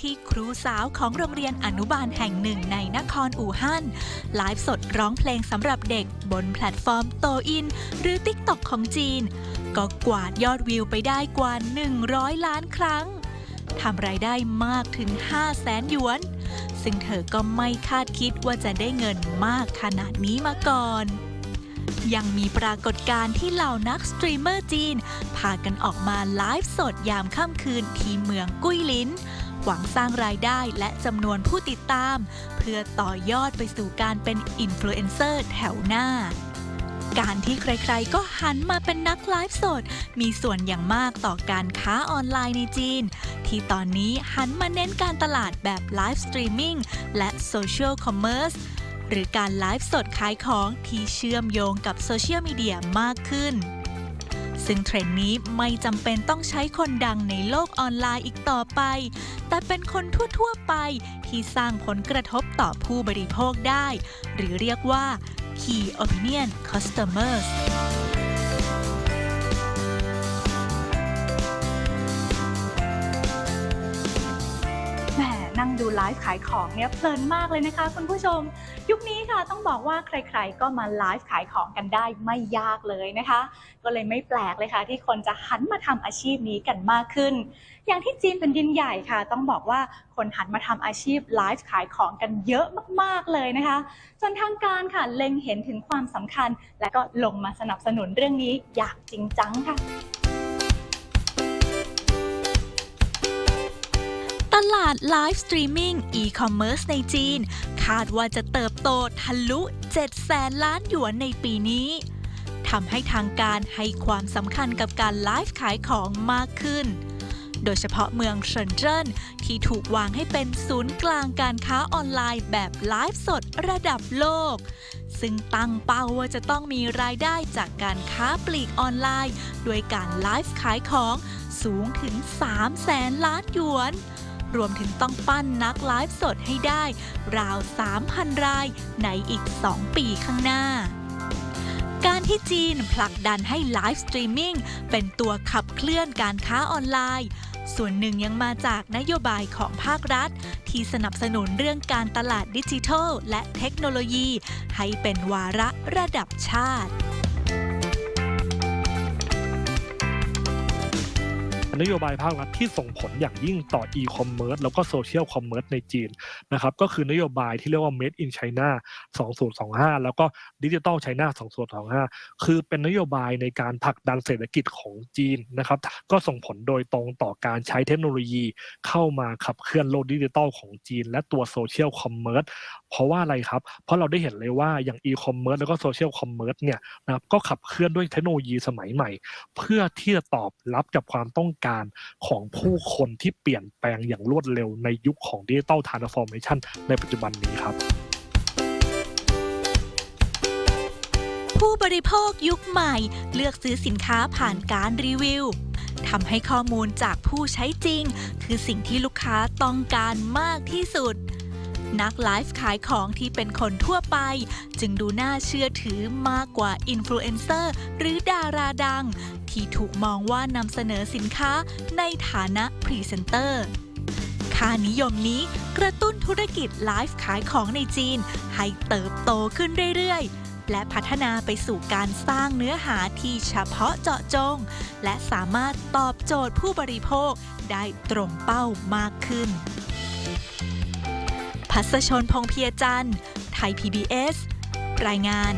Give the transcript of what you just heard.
ที่ครูสาวของโรงเรียนอนุบาลแห่งหนึ่งในนครอู่ฮั่นไลฟ์สดร้องเพลงสำหรับเด็กบนแพลตฟอร์มโตอิน หรือ TikTok ของจีน ก็กวาดยอดวิวไปได้กว่า 100 ล้านครั้งทำรายได้มากถึง 5 แสนหยวน ซึ่งเธอก็ไม่คาดคิดว่าจะได้เงินมากขนาดนี้มาก่อน ยังมีปรากฏการณ์ที่เหล่านักสตรีมเมอร์จีน พากันออกมาไลฟ์สดยามค่ำคืนที่เมืองกุ้ยลิ้น หวังสร้างรายได้และจำนวนผู้ติดตาม เพื่อต่อยอดไปสู่การเป็นอินฟลูเอนเซอร์แถวหน้า การที่ใครๆ ก็หันมาเป็นนักไลฟ์สด มีส่วนอย่างมากต่อการค้าออนไลน์ในจีน ที่ตอนนี้หันมาเน้นการตลาดแบบไลฟ์สตรีมมิ่งและโซเชียลคอมเมอร์สหรือการไลฟ์สดขายของที่เชื่อมโยงกับโซเชียลมีเดียมากขึ้น ซึ่งเทรนด์นี้ไม่จำเป็นต้องใช้คนดังในโลกออนไลน์อีกต่อไป แต่เป็นคนทั่ว ๆ ไปที่สร้างผลกระทบต่อผู้บริโภคได้ หรือเรียกว่า Key Opinion Customers ลฟ์ขายของเนี่ยเพลินมากเลยนะคะ คุณผู้ชม ยุคนี้ค่ะต้องบอกว่าใครๆ ก็มาไลฟ์ขายของกันได้ไม่ยากเลยนะคะ ก็เลยไม่แปลกเลยค่ะ ที่คนจะหันมาทำอาชีพนี้กันมากขึ้น อย่างที่จีนเป็นดินใหญ่ค่ะ ต้องบอกว่าคนหันมาทำอาชีพไลฟ์ขายของกันเยอะมากๆเลยนะคะ จนทางการค่ะเล็งเห็นถึงความสำคัญ และก็ลงมาสนับสนุนเรื่องนี้อย่างจริงจังค่ะ ตลาดไลฟ์สตรีมมิ่งอีคอมเมิร์ซในจีน คาดว่าจะเติบโตทะลุ 7 แสนล้านหยวนในปีนี้ทำให้ทางการให้ความสำคัญกับการไลฟ์ขายของมากขึ้น โดยเฉพาะเมืองเซินเจิ้นที่ถูกวางให้เป็นศูนย์กลางการค้าออนไลน์แบบไลฟ์สดระดับโลก ซึ่งตั้งเป้าว่าจะต้องมีรายได้จากการค้าปลีกออนไลน์โดยการไลฟ์ขายของสูงถึง 3 แสนล้านหยวน รวมถึงต้องปั้นนักไลฟ์สดให้ได้ ราว 3,000 รายในอีก 2 ปีข้างหน้าการที่จีนผลักดันให้ไลฟ์สตรีมมิ่งเป็นตัวขับเคลื่อนการค้าออนไลน์ ส่วนหนึ่งยังมาจากนโยบายของภาครัฐ ที่สนับสนุนเรื่องการตลาดดิจิทัล และเทคโนโลยี ให้เป็นวาระระดับชาติ นโยบายภาครัฐที่ส่งผลอย่างยิ่งต่อ e-commerce แล้วก็โซเชียลคอมเมอร์สในจีนนะครับก็คือนโยบายที่เรียกว่า Made in China 2025 แล้วก็ Digital China 2025 คือเป็นนโยบายในการผลักดันเศรษฐกิจของจีนนะครับก็ส่งผลโดยตรงต่อการใช้เทคโนโลยี เข้ามาขับเคลื่อนโลกดิจิทัลของจีน และตัวโซเชียลคอมเมอร์ส เพราะว่าอะไรครับ เพราะเราได้เห็นเลยว่าอย่าง e-commerce แล้วก็โซเชียลคอมเมอร์สเนี่ยนะครับก็ขับเคลื่อนด้วยเทคโนโลยีสมัยใหม่ เพื่อที่จะตอบรับกับความต้องการของผู้คนที่เปลี่ยนแปลงอย่างรวดเร็วในยุคของดิจิ t a ลทรานส์ฟอร์เมชันในปัจจุบันนี้ครับ ผู้บริโภคยุคใหม่ เลือกซื้อสินค้าผ่านการรีวิวทำให้ข้อมูลจากผู้ใช้จริง คือสิ่งที่ลูกค้าต้องการมากที่สุด นักไลฟ์ขายของที่เป็นคนทั่วไป จึงดูน่าเชื่อถือมากกว่าอินฟลูเอนเซอร์หรือดาราดัง ที่ถูกมองว่านำเสนอสินค้าในฐานะพรีเซนเตอร์ค่านิยมนี้กระตุ้นธุรกิจไลฟ์ขายของในจีน ให้เติบโตขึ้นเรื่อยๆ และพัฒนาไปสู่การสร้างเนื้อหาที่เฉพาะเจาะจง และสามารถตอบโจทย์ผู้บริโภคได้ตรงเป้ามากขึ้น พัสชนพงเพียจันทร์ไทย PBS รายงาน